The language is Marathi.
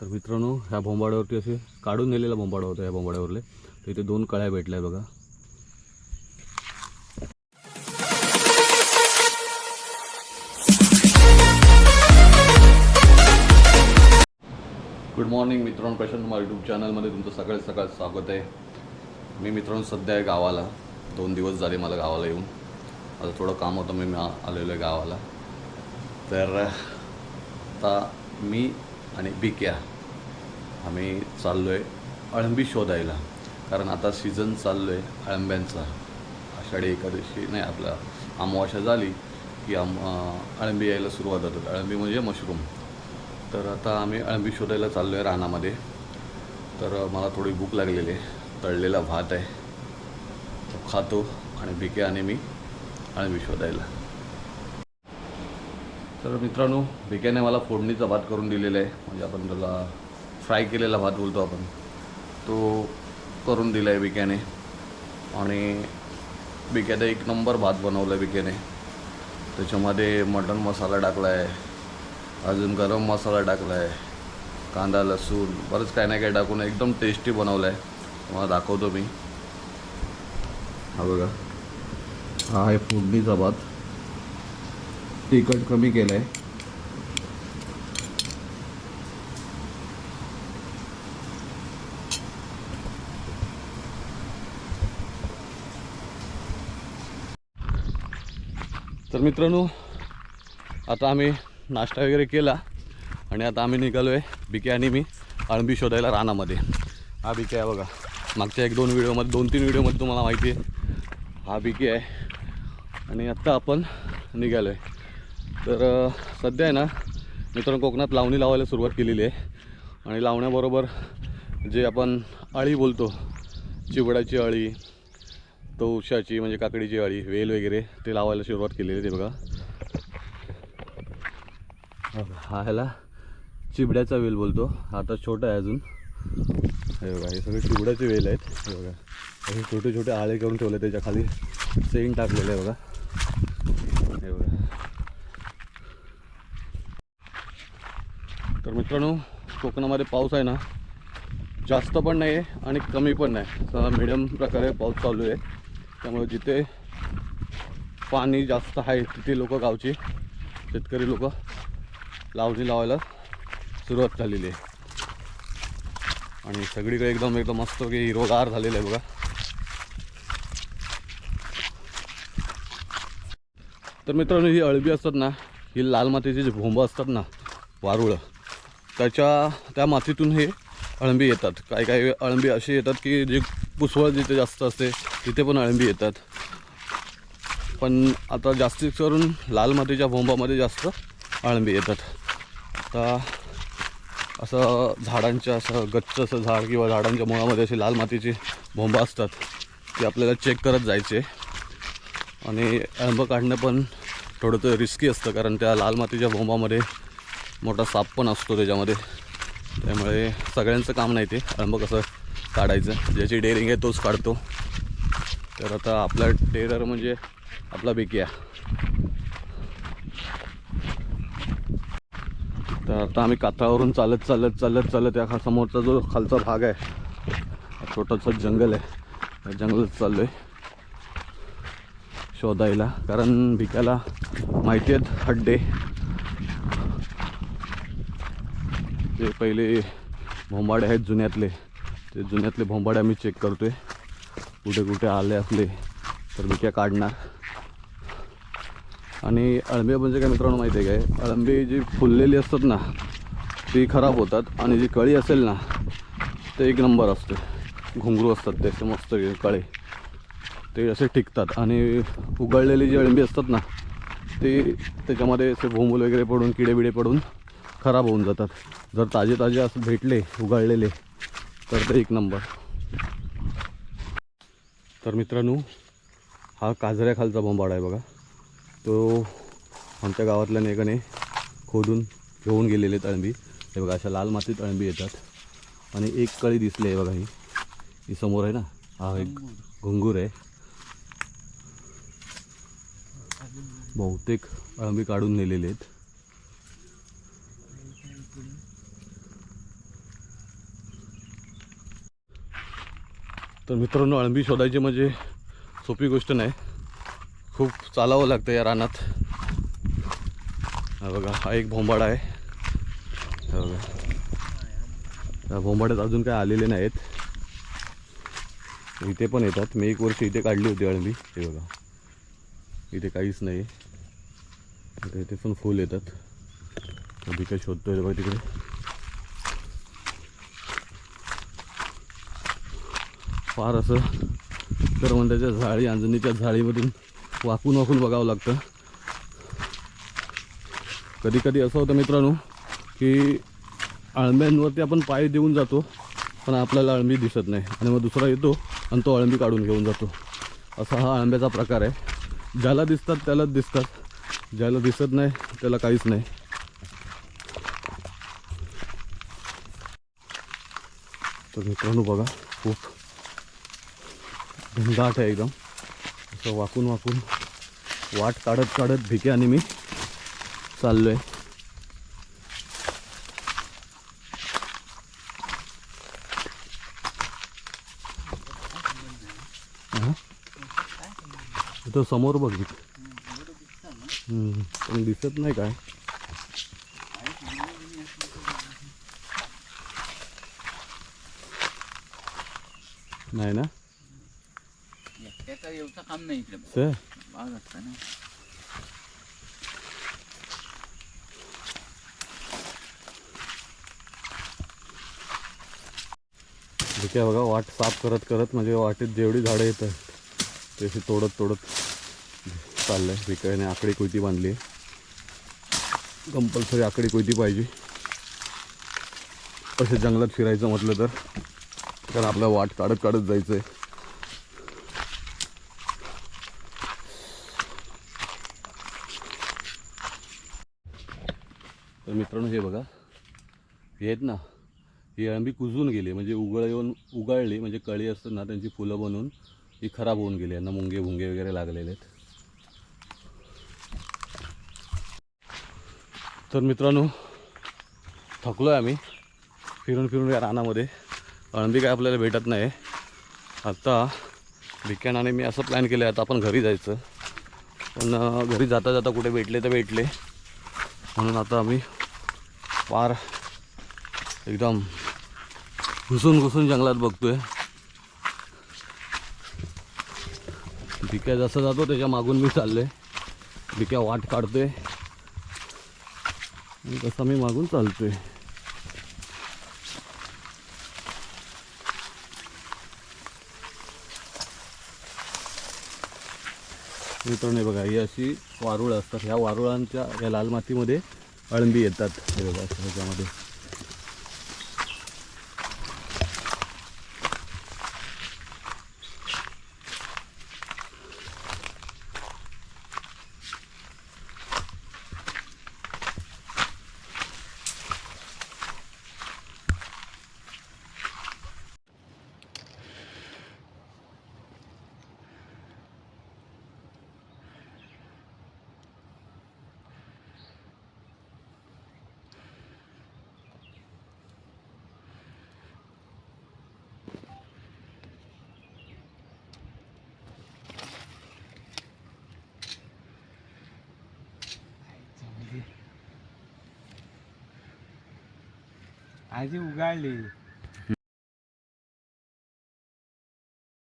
तर मित्रांनो ह्या बोंबाड्यावरती असे काढून नेलेला बोंबाडा होता ह्या बोंबाड्यावरले. तर इथे दोन कळ्या भेटल्या बघा. गुड मॉर्निंग मित्रांनो. प्रशांत कुमार यूट्यूब चॅनलमध्ये तुमचं सकाळी सकाळ स्वागत आहे. मी मित्रांनो सध्या आहे गावाला. दोन दिवस झाले मला गावाला येऊन. माझं थोडं काम होतं मी आलेलो आहे गावाला. तर आता मी आणि बिक्या आम्ही चाललो आहे अळंबी शोधायला. कारण आता सीझन चाललो आहे अळंब्यांचा आषाढी एकादशी नाही आपला अमावास्या झाली की आम अळंबी यायला सुरुवात होतात अळंबी म्हणजे मशरूम. तर आता आम्ही अळंबी शोधायला चाललो आहे रानामध्ये. तर मला थोडी भूक लागलेली आहे. तळलेला भात आहे. तो खातो आणि बिके आणि मी अळंबी शोधायला. तर मित्रांनो बिक्याने मला फोडणीचा भात करून दिलेला आहे. म्हणजे आपण त्याला फ्राय केलेला भात बोलतो आपण. तो करून दिला आहे बिक्याने आणि बिक्याने एक नंबर भात बनवला आहे बिक्याने त्याच्यामध्ये मटण मसाला टाकला आहे अजून गरम मसाला टाकला आहे कांदा लसूण बरंच काही नाही काही टाकून एकदम टेस्टी बनवलं आहे तुम्हाला दाखवतो मी. हा बघा. हा आहे फोडणीचा भात. तिखट कमी केलं आहे तर मित्रांनो आता आम्ही नाश्ता वगैरे केला आणि आता आम्ही निघालो आहे बिके आणि मी अळंबी शोधायला रानामध्ये. हा बिके आहे बघा. मागच्या एक दोन व्हिडिओमध्ये दोन तीन व्हिडिओमध्ये तुम्हाला माहिती आहे. हा बिके आहे. आणि आत्ता आपण निघालो आहे तर सध्या आहे ना मित्रांनो कोकणात लावणी लावायला सुरुवात केलेली आहे. आणि लावण्याबरोबर जे आपण अळी बोलतो चिवडाची अळी तवशाची म्हणजे काकडीची अळी वेल वगैरे ते लावायला सुरुवात केलेली आहे ते बघा. हा ह्याला चिबड्याचा वेल बोलतो. हा आता छोटा आहे अजून. हे बघा हे सगळे चिबड्याचे वेल आहेत. हे बघा हे छोटे छोटे आळे करून ठेवले त्याच्याखाली. सेंग टाकलेलं आहे बघा. हे बघा. तर मित्रांनो कोकणामध्ये पाऊस आहे ना जास्त पण नाही आहे आणि कमी पण नाही. मिडियम प्रकारे पाऊस चालू आहे. त्यामुळे जिथे पाणी जास्त आहे तिथे लोक गावची शेतकरी लोक लावणी लावायला सुरुवात झालेली आहे. आणि सगळीकडे एकदम एकदम मस्त की हिरोगार झालेलं आहे बघा. तर मित्रांनो ही अळबी असतात ना ही लाल मातीची जी भोंबं असतात ना वारुळं त्याच्या त्या मातीतून हे अळंबी येतात. काही काही अळंबी अशी येतात की जे पुसवळ जिथे जास्त असते तिथे पण अळंबी येतात. पण आता जास्तीत करून लाल मातीच्या भोंबामध्ये जास्त अळंबी येतात. आता असं झाडांच्या असं गच्च असं झाड किंवा झाडांच्या मुळामध्ये अशी लाल मातीची भोंबा असतात ती आपल्याला चेक करत जायचे. आणि अळंब काढणं पण थोडंसं रिस्की असतं कारण त्या लाल मातीच्या भोंबामध्ये मोठा साप पण असतो त्याच्यामध्ये. त्यामुळे सगळ्यांचं काम नाही ते. अळंबं कसं काढायचं. ज्याची डेअरिंग आहे तोच काढतो. तर आता आपला टेरर म्हणजे आपला बिकिया. तर आता आम्ही कातळावरून चालत चालत चालत चालत या समोरचा जो खालचा भाग आहे छोटंसं जंगल आहे. त्या जंगलात चाललो आहे शोधायला. कारण भिक्याला माहिती आहेत हड्डे. ते पहिले भोंबाडे आहेत जुन्यातले. ते जुन्यातले भोंबाडे आम्ही चेक करतोय. कुठे कुठे आले असले तर मी काय काढणार. आणि अळंबी म्हणजे काय मित्रांनो माहिती आहे काय? अळंबी जी फुललेली असतात ना ती खराब होतात. आणि जी कळी असेल ना ते एक नंबर असते. घुंगरू असतात ते असे मस्त कळे. ते असे टिकतात. आणि उघडलेली जी अळंबी असतात ना ते त्याच्यामध्ये असे भोंबूल वगैरे पडून किडे बिडे पडून खराब होऊन जातात. जर ताजे ताजे असं भेटले उगाळलेले तर ते एक नंबर. तर मित्रांनो हा काजऱ्याखालचा बोंबाडा आहे बघा. तो आमच्या गावातल्या नेकाने खोदून घेऊन गेलेले आहेत अळंबी हे बघा अशा लाल मातीत अळंबी येतात. आणि एक कळी दिसली आहे बघा ही. ही समोर आहे ना? हा एक घुंगूर आहे. बहुतेक अळंबी काढून नेलेले आहेत. तर मित्रांनो अळंबी शोधायची म्हणजे सोपी गोष्ट नाही. खूप चालावं लागतं या रानात. हा बघा हा एक भोंबाडा आहे. हा बघा. या भोंबाड्यात अजून काय आलेले नाहीत. इथे पण येतात. मी एक वर्ष इथे काढली होती अळंबी हे बघा. इथे काहीच नाही. आता इथे पण फुल येतात. कधी काय शोधतोय बघा तिकडे. फार असं करवंदाच्या झाडी अंजनीच्या झाडीमधून वाकून वाकून बघावं लागतं. कधी कधी असं होतं मित्रांनो की अळंब्यांवरती आपण पाय देऊन जातो पण आपल्याला अळंबी दिसत नाही. आणि मग दुसरा येतो आणि तो अळंबी काढून घेऊन जातो. असा हा अळंब्याचा प्रकार आहे. ज्याला दिसतात त्यालाच दिसतात. ज्याला दिसत नाही त्याला काहीच नाही. तर मित्रांनो बघा खूप घनदाट आहे एकदम. असं वाकून वाकून वाट काढत काढत भिके आणि मी चाललो आहे इथं समोर बघ पण दिसत नाही काय. नाही ना? एकट्याचा येऊचं काम नाही इकडे. सर. बाग असतं ना. ठीक आहे बघा वाट साफ करत करत म्हणजे वाटेत जेवढी झाडं येतात तशी तोडत तोडत चाललं आहे विकायने आकडी कोयती बांधली. आहे कंपल्सरी आकडी कोयती पाहिजे. असे जंगलात फिरायचं म्हटलं तर कारण आपलं वाट काढत काढत जायचं आहे तर मित्रांनो हे बघा. हे आहेत ना ही अळंबी कुजून गेली. म्हणजे उगळ येऊन उगाळली म्हणजे कळी असतात ना त्यांची फुलं बनवून ही खराब होऊन गेली. यांना मुंगे भुंगे वगैरे लागलेले आहेत. तर मित्रांनो थकलो आहे आम्ही. फिरून फिरून या रानामध्ये. अळंबी काय आपल्याला भेटत नाही. आत्ता विकेंड मी असं प्लॅन केलं आहे आता आपण घरी जायचं. पण घरी जाता जाता कुठे भेटले तर भेटले. म्हणून आता आम्ही पार. एकदम घुसून घुसून जंगलात बघतोय. भिक्या जसं जातो त्याच्या मागून मी चाललोय. भिक्या वाट काढतोय. तसा मी मागून चालतोय. मित्रांनी बघा ही अशी वारुळ असतात. ह्या वारुळांच्या या लाल मातीमध्ये अळंबी येतात. हे बघा ह्याच्यामध्ये आजी उगाळली